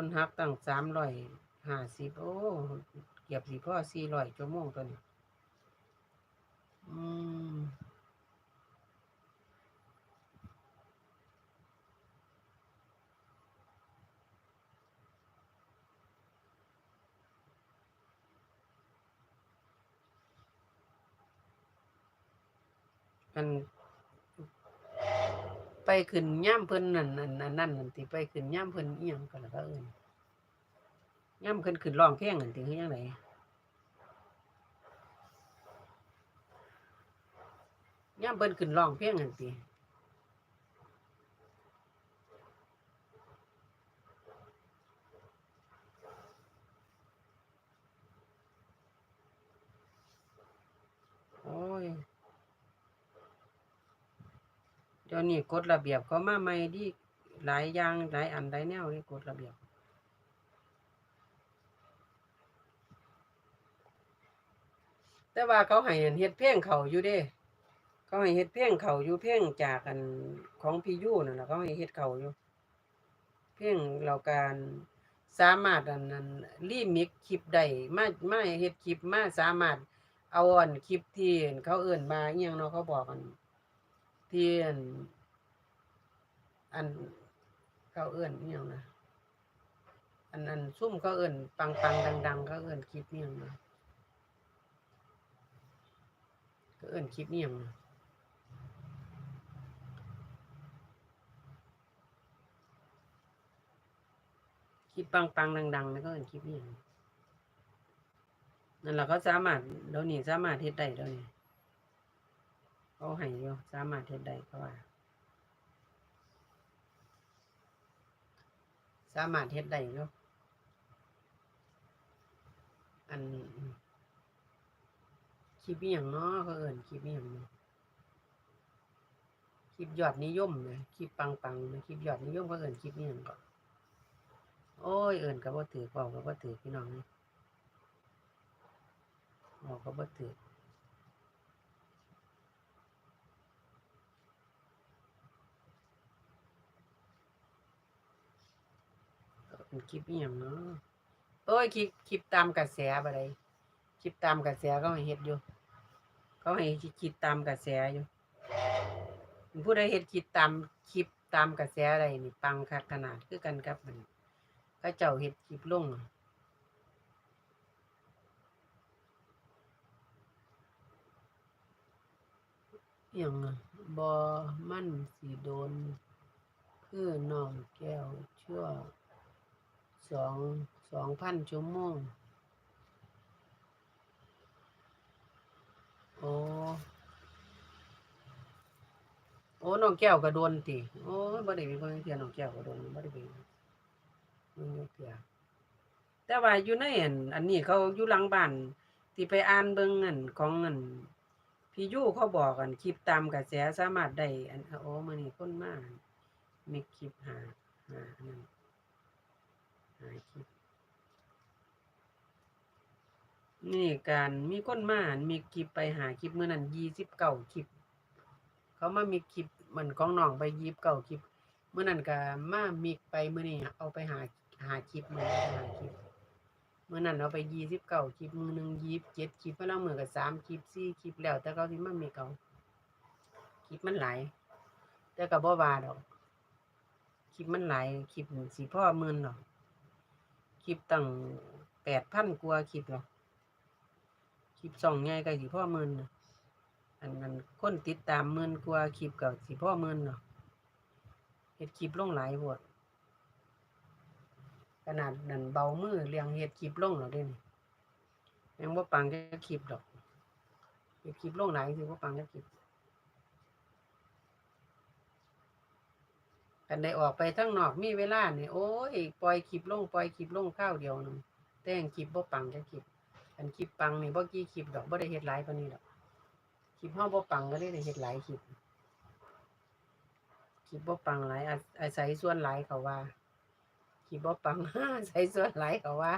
คนฮักตั้งสามร้อยห้าสิบโอ้เกือบสี่พ่อสี่ร้อยชั่วโมงตัวนี้อืมอัน ไปขึ้นย่ามเพิ่นนั่นนั่นนั่นนั่นนั่นติไปขึ้นย่ามเพิ่นอีหยังกันล่ะก็เอิ้นย่ามเพิ่นขึ้นร้องเพลงนั่นติคือยังไงย่ามเพิ่นขึ้นร้องเพลงนั่นติโอ้ย เดี๋ยวนี้กฎระเบียบเขามาใหม่ดีหลายอย่างหลายอันหลายแนวเลยกฎระเบียบแต่ว่าเขาให้อันเฮ็ดเพลงเขาอยู่เด้ เขาให้เฮ็ดเพลงเขาอยู่เพลงจากอันของพี่ยูนั่นน่ะเขาให้เฮ็ดเขาอยู่ เพลงเราการสามารถอันนั้นรีมิกคลิปได้มามาเฮ็ดคลิปมาสามารถเอาอันคลิปที่เขาเอิ้นมาอีหยังเนาะเขาบอกอัน ที่อัน อันเขาเอื้อนนี่ยังนะอันอันซุ่มเขาเอื้อนปังปังดังดังเขาเอื้อนคลิปนี่ยังนะเขาเอื้อนคลิปนี่ยังนะคลิปปังปังดังดังๆนะเขาเอื้อนคลิปนี่ยังนั่นแหละเขาสามารถเดี๋ยวนี้สามารถเฮ็ดได้เดี๋ยวนี้ เขาให้อยู่สามารถเฮ็ดได้เขาว่า สามารถเฮ็ดได้อยู่อันคลิปอย่างเนาะเขาเอิ้นคลิปอย่างเนาะคลิปยอดนิยมนะคลิปปังๆนะคลิปยอดนิยมเขาเอิ้นคลิปอย่างก็โอ้ยเอิ้นก็บ่ถือเว้าก็บ่ถือพี่น้องนี่เว้าก็บ่ถือ เป็นคลิปอหย่างเนาะโอ้ยคลิปคลิปตามกระแสบ่ได้คลิปตามกระแสเขาให้เฮ็ดอยู่ เขาให้คลิปตามกระแสอยู่ผู้ใดเฮ็ดคลิปตามคลิปตามกระแสอะไรนี่ปังคักขนาดคือกันกับมันเขาเจ้าเฮ็ดคลิปลงอะอย่างอะบ่มันสิโดน คือน้องแก้วชั่ว สองสองพันชั่วโมงโอ้โอ้น้องแก้วก็โดนติโอ้บ่ได้ไปเบิ่งเทียน้องแก้วก็โดนบ่ได้ไปเบิ่งเที่ยแต่ว่าอยู่ในอันอันนี้เขาอยู่หลังบ้านที่ไปอ่านเบิ่งอันของอันพี่ยูเขาบอกกันคลิปตามกระแสสามารถได้อันโอ้มื้อนี้คนมากมีคลิปหาหาอันนั้น นี่การมีคนมานมีคลิปไปหาคลิปเมื่อนั้นยี่สิบเก้าคลิป เขามามีคลิปเหมือนของน้องไปยีบเก้าคลิปเมื่อนั้นก็มามีไปเมื่อนี้เอาไปหาหาคลิปมือนหาคลิปเมื่อนั้นเอาไปยี่สิบเก้าคลิปมือหนึ่งยีบเจ็ดคลิปเมื่อเราเหมือนกับสามคลิปสี่คลิปแล้ว แต่เขาที่มามีเขาคลิปมันหลายแต่กับบ่บาดอกคลิปมันหลายคลิปสีพ่อหมื่นดอก คลิปตั้งแปดพันกว่าคลิปหรอคลิปสองไงก็สิพ่อหมื่นอันนั้นคนติดตามหมื่นกว่าคลิปก็สิพ่อหมื่นเนาะเฮ็ดคลิปลงหลายโพดขนาดนั้นเบามือเรียงเฮ็ดคลิปลงแล้วเด้นี่ยังบ่ปังจะคลิปดอกเฮ็ดคลิปลงหลายสิบ่ปังจะคลิป กันได้ออกไปทั้งนอกมีเวลาเนี่ยโอ้ยปล่อยคลิปลงปล่อยคลิปลงข้าวเดียวนึงแต่งคลิปบ่ปังจะคลิปอันคลิปปังนี่บ่กี่คลิปดอกบ่ได้เฮ็ดหลายปานนี้ดอกคลิปเฮาบ่ปังก็ได้เฮ็ดหลายคลิปคลิปบ่ปังหลายอาอาศัยส่วนหลายเขาว่าคลิปบ่ปังอาศัยส่วนหลายเขาว่า